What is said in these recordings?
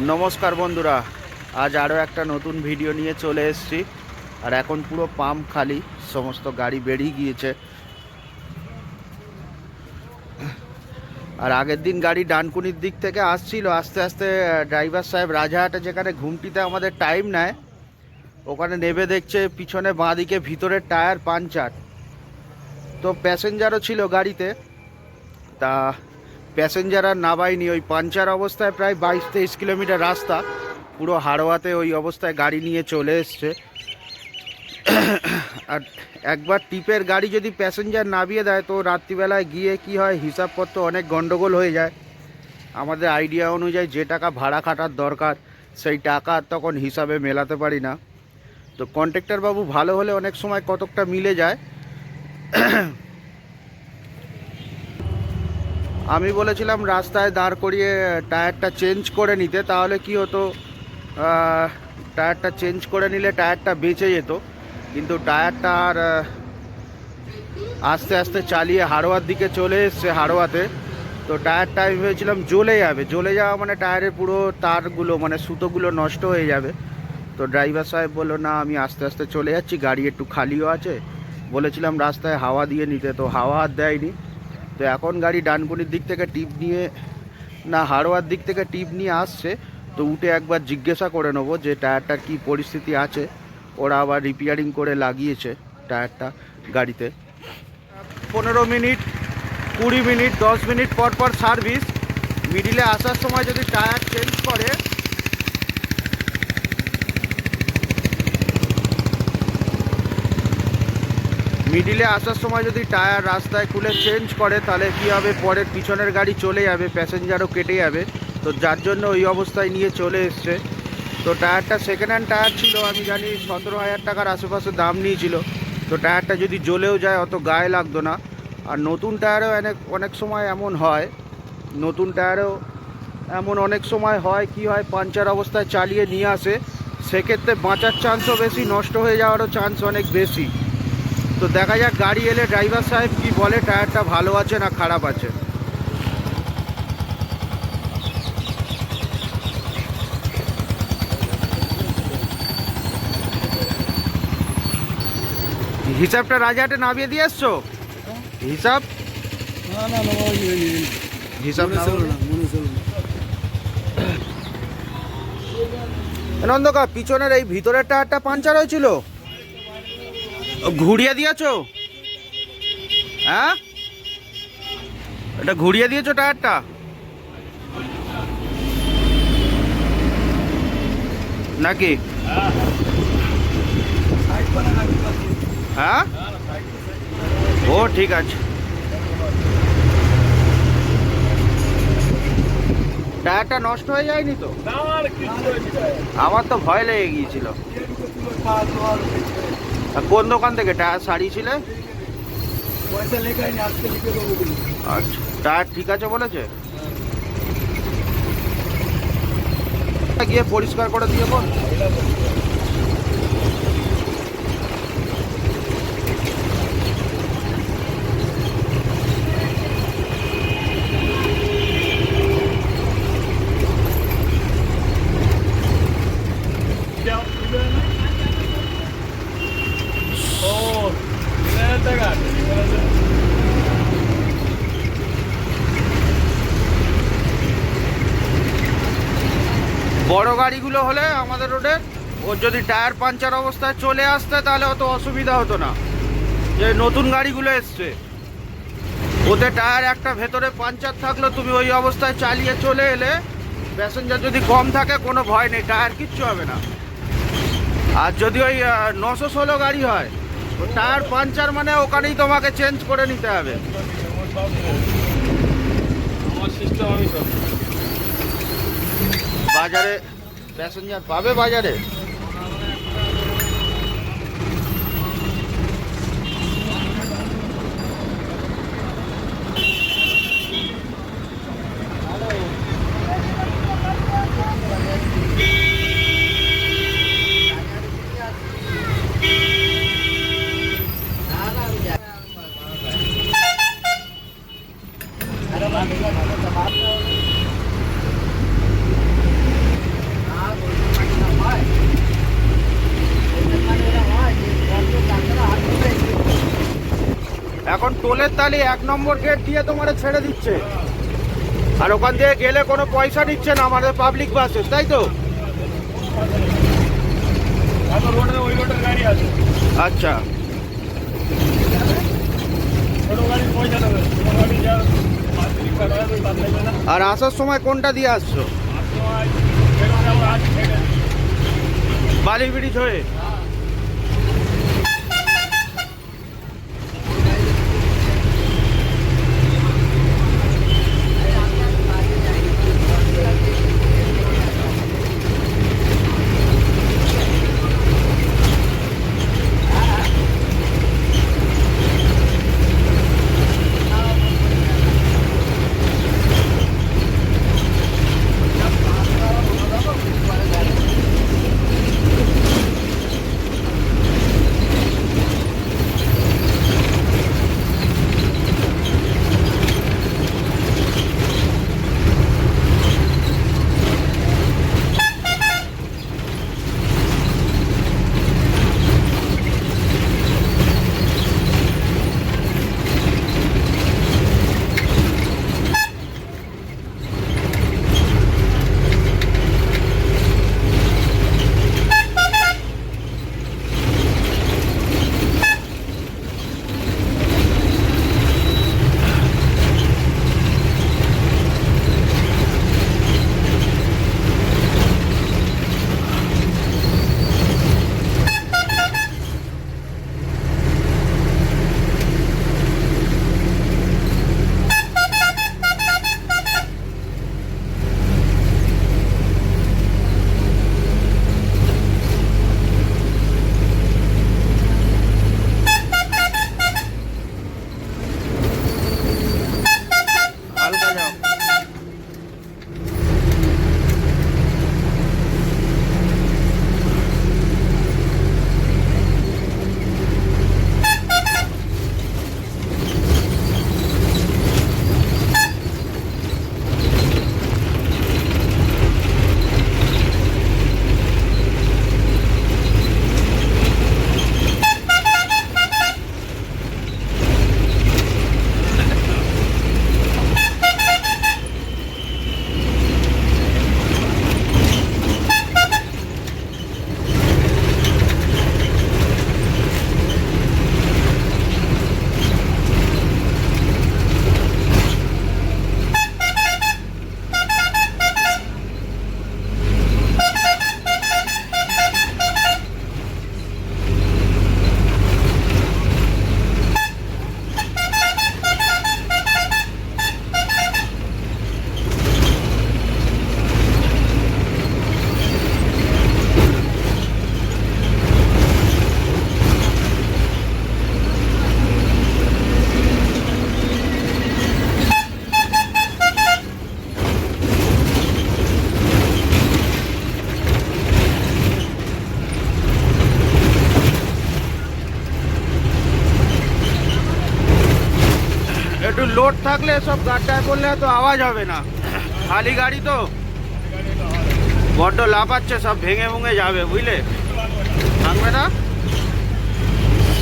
নমস্কার বন্ধুরা, আজ আরও একটা নতুন ভিডিও নিয়ে চলে এসেছি। আর এখন পুরো পাম্প খালি, সমস্ত গাড়ি বেরিয়ে গিয়েছে। আর আগের দিন গাড়ি ডানকুনির দিক থেকে আসছিল, আস্তে আস্তে ড্রাইভার সাহেব রাজাহাটে যেখানে ঘুমটিতে আমাদের টাইম নেয়, ওখানে নেবে দেখছে পিছনে বাঁদিকে ভিতরের টায়ার পাঞ্চার তো প্যাসেঞ্জারও ছিল গাড়িতে। তা প্যাসেঞ্জার আর নামায়নি ওই পাঞ্চার অবস্থায় প্রায় বাইশ তেইশ কিলোমিটার রাস্তা। পুরো হাড়োয়াতে ওই অবস্থায় গাড়ি নিয়ে চলে এসছে। আর একবার টিপের গাড়ি যদি প্যাসেঞ্জার নামিয়ে দেয়, তো রাত্রিবেলায় গিয়ে কি হয়, হিসাবপত্র অনেক গন্ডগোল হয়ে যায়। আমাদের আইডিয়া অনুযায়ী যে টাকা ভাড়া খাটার দরকার, সেই টাকা তখন হিসাবে মেলাতে পারি না। তো কন্ট্রাক্টর বাবু ভালো হলে অনেক সময় কতকটা মিলে যায়। আমি বলেছিলাম রাস্তায় দাঁড় করিয়ে টায়ারটা চেঞ্জ করে নিতে, তাহলে কি হতো? টায়ারটা চেঞ্জ করে নিলে টায়ারটা বেঁচে যেত, কিন্তু টায়ারটা আর আস্তে আস্তে চালিয়ে হাড়োয়ার দিকে চলে এসছে হাড়োয়াতে। তো টায়ারটা আমি ভেবেছিলাম জ্বলে যাবে। জ্বলে যাওয়া মানে টায়ারের পুরো তারগুলো মানে সুতোগুলো নষ্ট হয়ে যাবে। তো ড্রাইভার সাহেব বলল, না, আমি আস্তে আস্তে চলে যাচ্ছি, গাড়ি একটু খালিও আছে। বলেছিলাম রাস্তায় হাওয়া দিয়ে নিতে, তো হাওয়া আর দেয়নি। তো এখন গাড়ি ডানকুনির দিক থেকে টিপ নিয়ে, না হাড়োয়ার দিক থেকে টিপ নিয়ে আসছে, তো উঠে একবার জিজ্ঞাসা করে নেব যে টায়ারটার কি পরিস্থিতি আছে। ওরা আবার রিপেয়ারিং করে লাগিয়েছে টায়ারটা গাড়িতে। পনেরো মিনিট, কুড়ি মিনিট, দশ মিনিট পর পর সার্ভিস মিডিলে আসার সময় যদি টায়ার চেঞ্জ করে মিডিলে আসার সময় যদি টায়ার রাস্তায় খুলে চেঞ্জ করে, তাহলে কি হবে? পরের পিছনের গাড়ি চলে যাবে, প্যাসেঞ্জারও কেটে যাবে। তো যার জন্য ওই অবস্থায় নিয়ে চলে এসছে। তো টায়ারটা সেকেন্ড হ্যান্ড টায়ার ছিল, আমি জানি সতেরো হাজার টাকার আশেপাশে দাম নিয়েছিল। তো টায়ারটা যদি জ্বলেও যায়, অত গায়ে লাগতো না। আর নতুন টায়ারও অনেক অনেক সময় এমন হয়, নতুন টায়ারও এমন অনেক সময় হয়, কি হয়? পাঞ্চার অবস্থায় চালিয়ে নিয়ে আসে। সেক্ষেত্রে বাঁচার চান্সও বেশি, নষ্ট হয়ে যাওয়ারও চান্স অনেক বেশি। তো দেখা যাক গাড়ি এলে ড্রাইভার সাহেব কি বলে টায়ারটা ভালো আছে না খারাপ আছে? হিসাবটা রাজাহাটে নামিয়ে দিয়ে এসছো? হিসাব? হিসাব নন্দকা পিছনের এই ভিতরের টায়ারটা পাঞ্চার হয়েছিল? ঘুরিয়ে দিয়েছ? হ্যাঁ? এটা ঘুরিয়ে দিয়েছ টায়ারটা? নাকি? হ্যাঁ? ও ঠিক আছে। টায়ারটা নষ্ট হয়ে যায়নি তো? আমার তো ভয় লেগে গিয়েছিল। কোন দোকান থেকে? টায়ার সারিয়েছিলে আচ্ছা টায়ার ঠিক আছে বলেছে? গিয়ে পরিষ্কার করে দিয়ে বল ও টাকা বড় গাড়িগুলো হলে আমাদের রোডে, ওর যদি টায়ার পাঞ্চার অবস্থায় চলে আসতে, তাহলে অত অসুবিধা হতো না। যে নতুন গাড়িগুলো এসছে। ওতে টায়ার একটা ভেতরে পাঞ্চার থাকল, তুমি ওই অবস্থায় চালিয়ে চলে এলে, প্যাসেঞ্জার যদি কম থাকে, কোনো ভয় নেই, টায়ার কিচ্ছু হবে না। আর যদি ওই নশো ষোলো গাড়ি হয়, টায়ার পাঞ্চার মানে ওখানেই তোমাকে চেঞ্জ করে নিতে হবে। আমার সিস্টেম আমি বাজারে প্যাসেঞ্জার পাবে বাজারে? জলের তালি এক নম্বর গেট দিয়ে তোমার ছেড়ে দিচ্ছে। আর ওখান দিয়ে গেলে কোনো পয়সা নিচ্ছে না আমাদের পাবলিক বাসে তাই তো? আচ্ছা। আর আসার সময় কোনটা দিয়ে আসছো? আর সময় বেরোলে আমরা আছি থেকে বালি ব্রিজ হয়ে? লোড থাকলে সব গাড্ডায় করলে তো আওয়াজ হবে না। খালি গাড়ি তো। বড্ড লাফাচ্ছে, সব ভেঙে ভুঙে যাবে, বুঝলে? থাকবে না?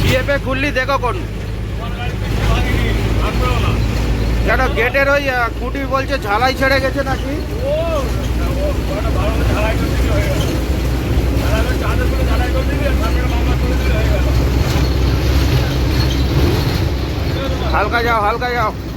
বিএপে খুললি, দেখো কোন। কেন, গেটের ওই খুঁটি বলছে ঝালাই ছেড়ে গেছে নাকি? ও যাও, হালকা ভালো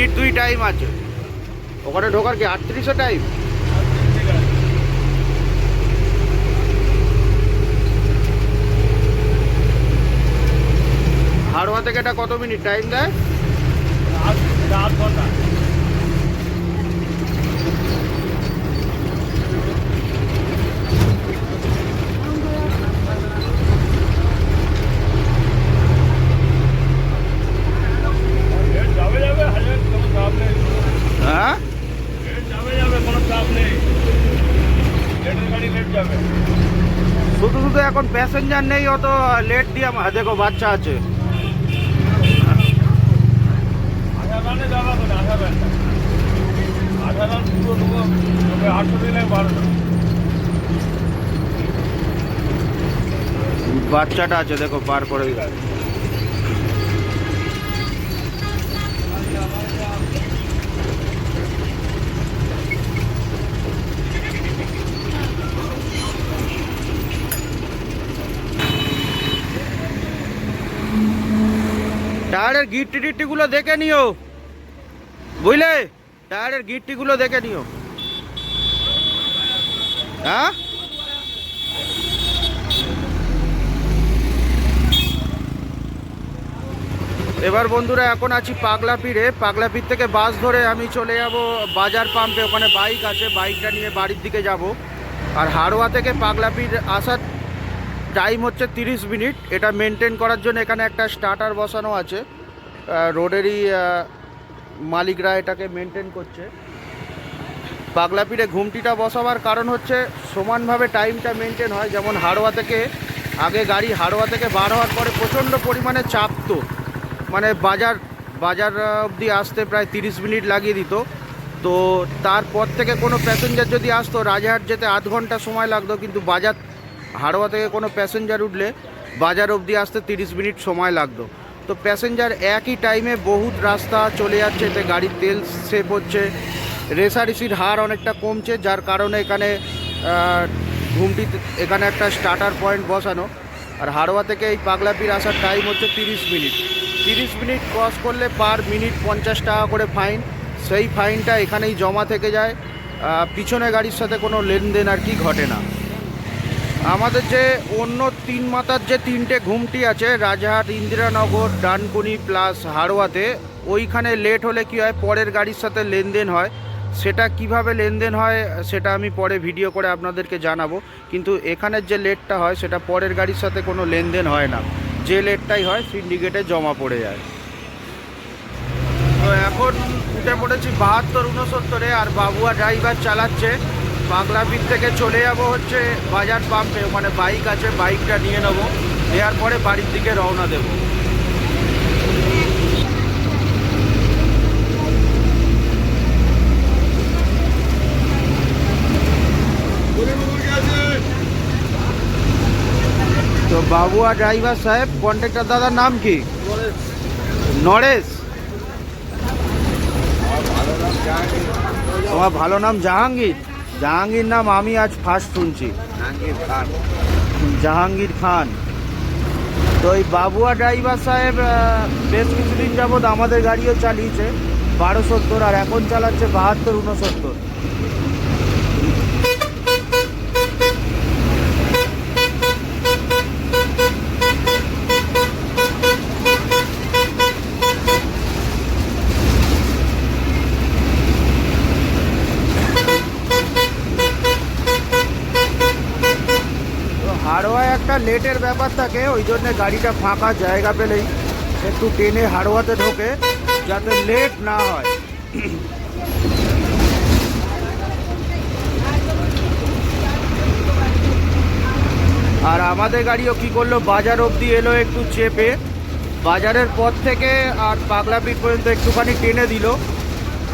মিনিট দুই টাইম আছে। ওখানে ঢোকার কি? আটত্রিশে টাইম হাড়োয়া থেকে এটা কত মিনিট? টাইম দেয়? আট ঘণ্টা লেট যাবে যাবে হাজার কোনো চাপ নেই হ্যাঁ লেট যাবে যাবে কোনো চাপ নেই লেটের গাড়ি লেট যাবে শুধু শুধু এখন প্যাসেঞ্জার নেই অত লেট দিয়ে দেখো বাচ্চা আছে বাচ্চাটা আছে দেখো পার করে দিল। টায়ারের গিট্টি টিট্টিগুলো দেখে নিও। বুঝলে? টায়ারের গিট্টিগুলো দেখে নিও। হ্যাঁ? এবার বন্ধুরা, এখন আছি পাগলাপিড়ে পাগলাপির থেকে বাস ধরে আমি চলে যাব বাজার পাম্পে। ওখানে বাইক আছে, বাইকটা নিয়ে বাড়ির দিকে যাব। আর হাড়োয়া থেকে পাগলাপির আসার টাইম হচ্ছে তিরিশ মিনিট। এটা মেনটেন করার জন্য এখানে একটা স্টার্টার বসানো আছে। রোডেরই মালিকরা এটাকে মেনটেন করছে। পাগলাপিড়ে ঘুমটিটা বসাবার কারণ হচ্ছে সমানভাবে টাইমটা মেনটেন হয়। যেমন হাড়োয়া থেকে, আগে গাড়ি হাড়োয়া থেকে বার হওয়ার পরে প্রচণ্ড পরিমাণে চাপতো। মানে বাজার বাজার অবধি আসতে প্রায় তিরিশ মিনিট লাগিয়ে দিত। তো তারপর থেকে কোনো প্যাসেঞ্জার যদি আসতো রাজাহাট যেতে আধ ঘণ্টা সময় লাগতো। কিন্তু বাজার হাড়োয়া থেকে কোনো প্যাসেঞ্জার উঠলে বাজার অবধি আসতে তিরিশ মিনিট সময় লাগতো। তো প্যাসেঞ্জার একই টাইমে বহুত রাস্তা চলে যাচ্ছে, এতে গাড়ির তেল সেভ হচ্ছে রেসারেসির হার অনেকটা কমছে, যার কারণে এখানে ঘুমটি এখানে একটা স্টার্টার পয়েন্ট বসানো। আর হাড়োয়া থেকে এই পাগলাপির আসার টাইম হচ্ছে তিরিশ মিনিট। তিরিশ মিনিট ক্রস করলে পার মিনিট পঞ্চাশ টাকা করে ফাইন সেই ফাইনটা এখানেই জমা থেকে যায়। পিছনে গাড়ির সাথে কোনো লেনদেন আর কি ঘটে না। আমাদের যে অন্য তিন মাথার যে তিনটে ঘুমটি আছে, রাজহাট, ইন্দিরানগর, ডানকুনি প্লাস হাড়োয়াতে, ওইখানে লেট হলে কি হয়, পরের গাড়ির সাথে লেনদেন হয়। সেটা কীভাবে লেনদেন হয়, সেটা আমি পরে ভিডিও করে আপনাদেরকে জানাব। কিন্তু এখানের যে লেটটা হয়, সেটা পরের গাড়ির সাথে কোনো লেনদেন হয় না। যে লেটটাই হয় সিন্ডিকেটে জমা পড়ে যায়। তো এখন উঠে পড়েছি বাহাত্তর, উনসত্তরে, আর বাবুয়া ড্রাইভার চালাচ্ছে। বাংলাপির থেকে চলে যাব হচ্ছে বাজার পাম্পে। ওখানে বাইক আছে, বাইকটা নিয়ে নেব। নেওয়ার পরে বাড়ির দিকে রওনা দেবো। তো বাবুয়া ড্রাইভার সাহেব, কন্ট্রাক্টর দাদার নাম কি? নরেশ। তোমার ভালো নাম জাহাঙ্গীর? জাহাঙ্গীর নাম আমি আজ ফার্স্ট শুনছি। জাহাঙ্গীর খান। জাহাঙ্গীর খান। তো এই বাবুয়া ড্রাইভার সাহেব বেশ কিছুদিন যাবৎ আমাদের গাড়িও চালিয়েছে বারো সত্তর আর এখন চালাচ্ছে বাহাত্তর উনসত্তর লেটের ব্যাপার থাকে, ওই জন্য গাড়িটা ফাঁকা জায়গা পেলেই একটু টেনে হাড়োয়াতে ঢোকে, যাতে লেট না হয়। আর আমাদের গাড়িও কি করল, বাজার অবধি এলো একটু চেপে। বাজারের পর থেকে আর পাগলাপিট পর্যন্ত একটুখানি টেনে দিল,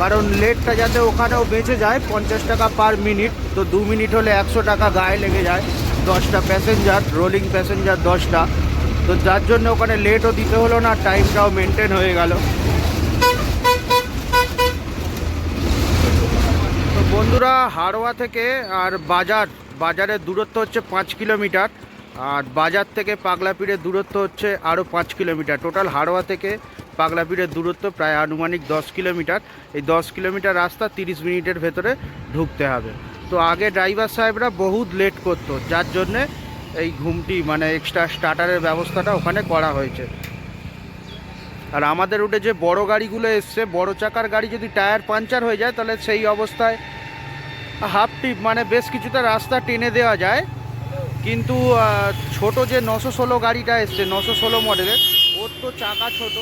কারণ লেটটা যাতে ওখানেও বেঁচে যায়, পঞ্চাশ টাকা পার মিনিট তো দু মিনিট হলে একশো টাকা গায়ে লেগে যায়। দশটা প্যাসেঞ্জার রোলিং প্যাসেঞ্জার দশটা। তো যার জন্য ওখানে লেটও দিতে হলো না টাইমটাও মেনটেন হয়ে গেল। তো বন্ধুরা হাড়োয়া থেকে আর বাজার, বাজারের দূরত্ব হচ্ছে পাঁচ কিলোমিটার। আর বাজার থেকে পাগলাপিড়ের দূরত্ব হচ্ছে আরও পাঁচ কিলোমিটার। টোটাল হাড়োয়া থেকে পাগলাপিড়ের দূরত্ব প্রায় আনুমানিক দশ কিলোমিটার। এই দশ কিলোমিটার রাস্তা তিরিশ মিনিটের ভেতরে ঢুকতে হবে। তো আগে ড্রাইভার সাহেবরা বহুত লেট করতো, যার জন্যে এই ঘুমটি মানে এক্সট্রা স্টার্টারের ব্যবস্থাটা ওখানে করা হয়েছে। আর আমাদের রুটে যে বড় গাড়িগুলো এসছে, বড় চাকার গাড়ি যদি টায়ার পাঞ্চার হয়ে যায়, তাহলে সেই অবস্থায় হাফ টিপ মানে বেশ কিছুটা রাস্তা টেনে দেওয়া যায়। কিন্তু ছোট যে নশো ষোলো গাড়িটা এসছে, নশো ষোলো মডেলের চাকা ছোট।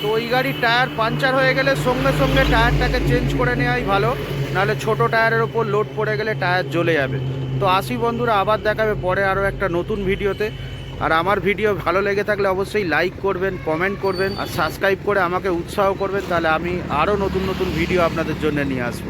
তো ওই গাড়ির টায়ার পাঞ্চার হয়ে গেলে সঙ্গে সঙ্গে টায়ারটাকে চেঞ্জ করে নেওয়াই ভালো। নাহলে ছোট টায়ারের ওপর লোড পড়ে গেলে টায়ার জ্বলে যাবে। তো আসি বন্ধুরা, আবার দেখাবে পরে আরও একটা নতুন ভিডিওতে। আর আমার ভিডিও ভালো লেগে থাকলে অবশ্যই লাইক করবেন কমেন্ট করবেন, আর সাবস্ক্রাইব করে আমাকে উৎসাহ করবেন। তাহলে আমি আরও নতুন নতুন ভিডিও আপনাদের জন্য নিয়ে আসব।